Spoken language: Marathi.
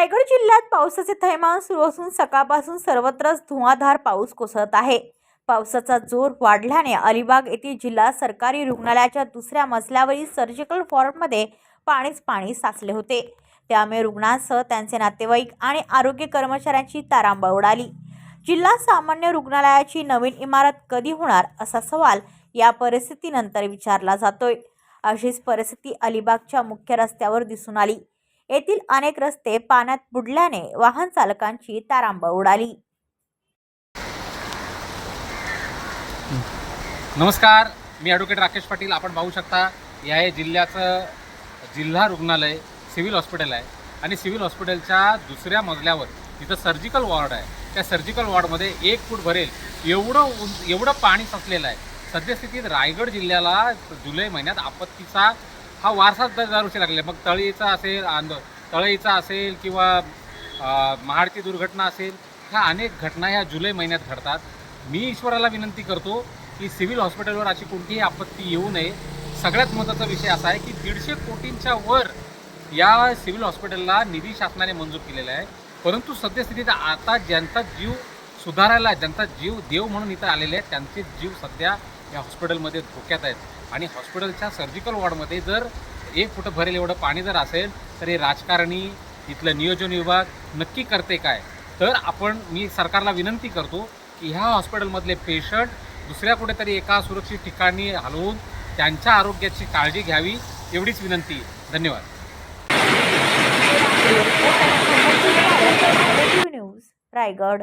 रायगड जिल्ह्यात पावसाचे थैमान सुरू असून सकाळपासून सर्वत्रच धुवाधार पाऊस कोसळत आहे. पावसाचा जोर वाढल्याने अलिबाग येथील जिल्हा सरकारी रुग्णालयाच्या दुसऱ्या मजल्यावरील सर्जिकल फॉर्ममध्ये पाणीच पाणी साचले होते. त्यामुळे रुग्णांसह त्यांचे नातेवाईक आणि आरोग्य कर्मचाऱ्यांची तारांबळ उडाली. जिल्हा सामान्य रुग्णालयाची नवीन इमारत कधी होणार असा सवाल या परिस्थितीनंतर विचारला जातोय. अशीच परिस्थिती अलिबागच्या मुख्य रस्त्यावर दिसून आली. येथील अनेक रस्ते पाण्यात बुडल्याने वाहन चालकांची तारांब उडाली. नमस्कार मी ॲडव्होकेट राकेश पाटील. आपण पाहू शकता हे जिल्ह्याचं जिल्हा रुग्णालय सिव्हिल हॉस्पिटल आहे. आणि सिव्हिल हॉस्पिटलच्या दुसऱ्या मजल्यावर तिथं सर्जिकल वॉर्ड आहे. त्या सर्जिकल वॉर्डमध्ये एक फूट भरेल एवढं एवढं पाणी साचलेलं आहे. सद्यस्थितीत रायगड जिल्ह्याला जुलै महिन्यात आपत्तीचा हा वारसाच दर दरवर्षी लागले. मग तळीचा असेल आंदो तळईचा असेल किंवा महाडची दुर्घटना असेल ह्या अनेक घटना ह्या जुलै महिन्यात घडतात. मी ईश्वराला विनंती करतो की सिव्हिल हॉस्पिटलवर अशी कोणतीही आपत्ती येऊ नये. सगळ्यात महत्त्वाचा विषय असा आहे की दीडशे कोटींच्या वर या सिव्हिल हॉस्पिटलला निधी शासनाने मंजूर केलेला आहे. परंतु सद्यस्थितीत आता ज्यांचा जीव सुधारायला ज्यांचा जीव देव म्हणून इथं आलेले आहेत त्यांचे जीव सध्या या हॉस्पिटलमध्ये धोक्यात आहेत. आणि हॉस्पिटलच्या सर्जिकल वॉर्डमध्ये जर एक फुटं भरेल एवढं पाणी जर असेल तर हे राजकारणी इथलं नियोजन विभाग नक्की करते काय? तर आपण मी सरकारला विनंती करतो की ह्या हॉस्पिटलमधले पेशंट दुसऱ्या कुठेतरी एका सुरक्षित ठिकाणी हलवून त्यांच्या आरोग्याची काळजी घ्यावी एवढीच विनंती. धन्यवाद. न्यूज रायगड.